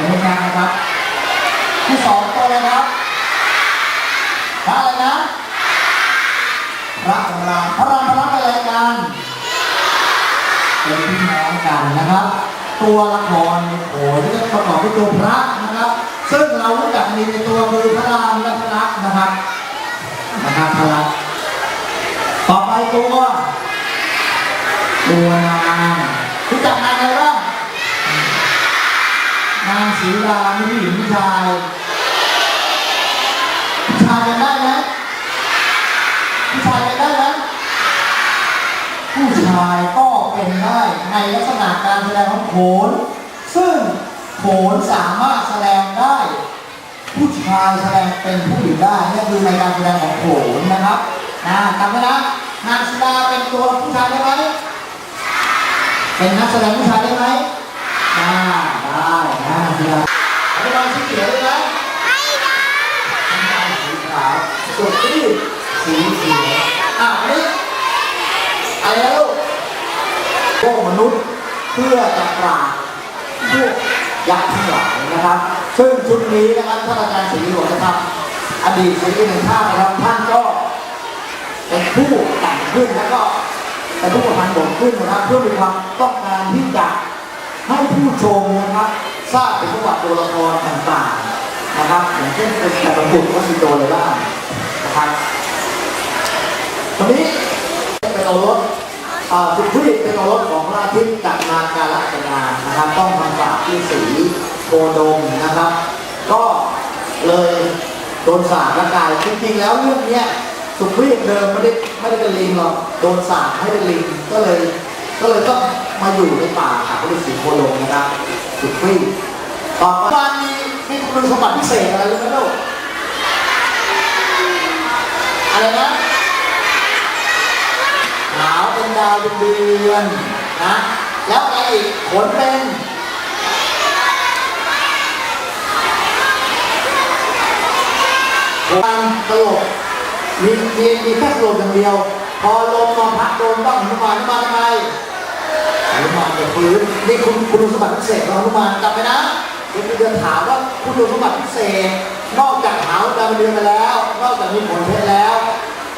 เป็นยังไงนะครับที่สองตัวเลยครับพระอะไรนะพระรามพระรามพระรามเป็นอะไรกันเป็นพี่น้องกันนะครับ ตัวละครในโขนจะประกอบด้วยตัวพระนะครับ ซึ่งเรารู้จักกันดีในตัวคือพระรามและพระลักษณ์นะครับนะครับพระลักษมณ์ต่อไปตัวตัวนางรู้จักนางางนางศรีดาไม่ผู้หญิงผู้ชายผู้ชายกันได้ไหมผู้ชายกันได้ไหมผู้ชายก็เป็นได้ในลักษณะการแสดงของโขน ซึ่งโขนสามารถแสดงได้ ผู้ชายแสดงเป็นผู้หญิงได้นี่คือในการแสดงของโขนนะครับนะจำไว้นะนางศิลาเป็นตัวผู้ชายได้ไหมเป็นนักแสดงผู้ชายได้ไหมอ่า ได้นะนางศิลาอธิบาสีเขียวได้ไหมไม่ได้สีขาวส่วนที่สีเขียวอะนนี้อะไรลูกพวกมนุษย์เพื่อจะปราบพวกยักษ์ทั้งหลายนะครับ ซึ่งชุดนี้นะครับท่านอาจารย์ศรีหลวงนะครับ อดีตศรีหนึ่งท่านะครับท่านก็เป็นผู้แต่งขึ้นแล้วก็เป็นผู้ประพันธ์บทขึ้นนะครับเพื่อมีความต้องการที่จะ ให้ผู้ชมนะครับทราบถึงประวัติตัวละครต่างๆนะครับอย่างเช่นเป็นแต่ละบุตรว่ามีตัวอะไรบ้างนะครับตรงนี้เป็นโอรสอ่าสุภีเป็นโอรสของพระอาทิตย์กับนากาลกนานะครับ ต้องทำบาปที่สีโกดมนะครับ ก็เลยโดนสาปละกายจริงๆแล้วเรื่องเนี้ยสุภีเดิมไม่ได้ไม่ได้เป็นลิงหรอกโดนสาปให้เป็นลิงก็เลยก็เลยต้อง มาอยู่ในป่าค่ะพระฤาษีโคดมนะครับสุภีต่อไปมีมีคุณสมบัติพิเศษอะไรรู้ไหมลูกอะไรนะขาวเป็นดาวเป็นเดือนนะแล้วอะไรอีกขนเป็นความตลกมีมีมีแค่ตลกอย่างเดียว พอลมมาพัดโดนต้องหนุมานหนุมานทำไม นุมานจะฟื้นนี่คุณคุณสมบัติพิเศษของหนุมานจำไว้นะเดี๋ยวคุณจะถามว่าคุณสมบัติพิเศษ นอกจากขาวดาวเป็นเดือนไปแล้ว นอกจากมีขนเพชรแล้ว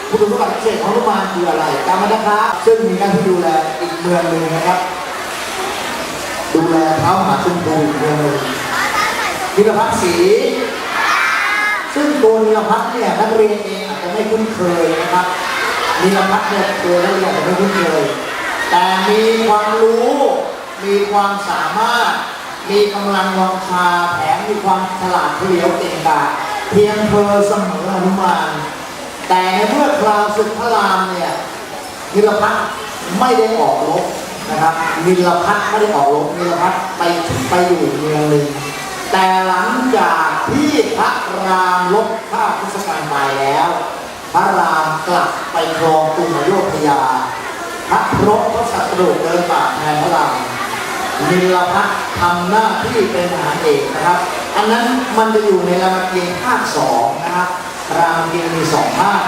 คุณสมบัติพิเศษของลูกมารคืออะไรจำไว้นะครับซึ่งมีหน้าที่ดูแลอีกเมืองหนึ่งนะครับ ดูแลเท้ามหาชนพูอีกเมืองหนึ่งนิรพัฒน์ศรีซึ่งตัวนิรพัฒน์เนี่ยนักเรียนเองอาจจะไม่คุ้นเคยนะครับนิรพัฒน์เนี่ยตัวนักเรียนอาจจะไม่คุ้นเคย แต่มีความรู้ มีความสามารถ มีกำลังวังชาแถมมีความฉลาดเฉลียวเก่งกาจเพียงเพอเสมออนุมาน แต่ในเมื่อคราวศึกพระรามเนี่ยนิรพัฒไม่ได้ออกรบนะครับนิรพัฒไม่ได้ออกรบนิรพัฒไปไปอยู่เมืองหนึ่งแต่หลังจากที่พระรามลบข้าพุทธการไปแล้ว พระรามกลับไปครองกรุงอโยธยา พระรบพระสัตว์ดดเดินป่าแทนพระรามนิรพัฒน์ทำหน้าที่เป็นทหารเอกนะครับ อันนั้นมันจะอยู่ในรามเกียรติภาคสองนะครับรามเกียรติมีสองภาค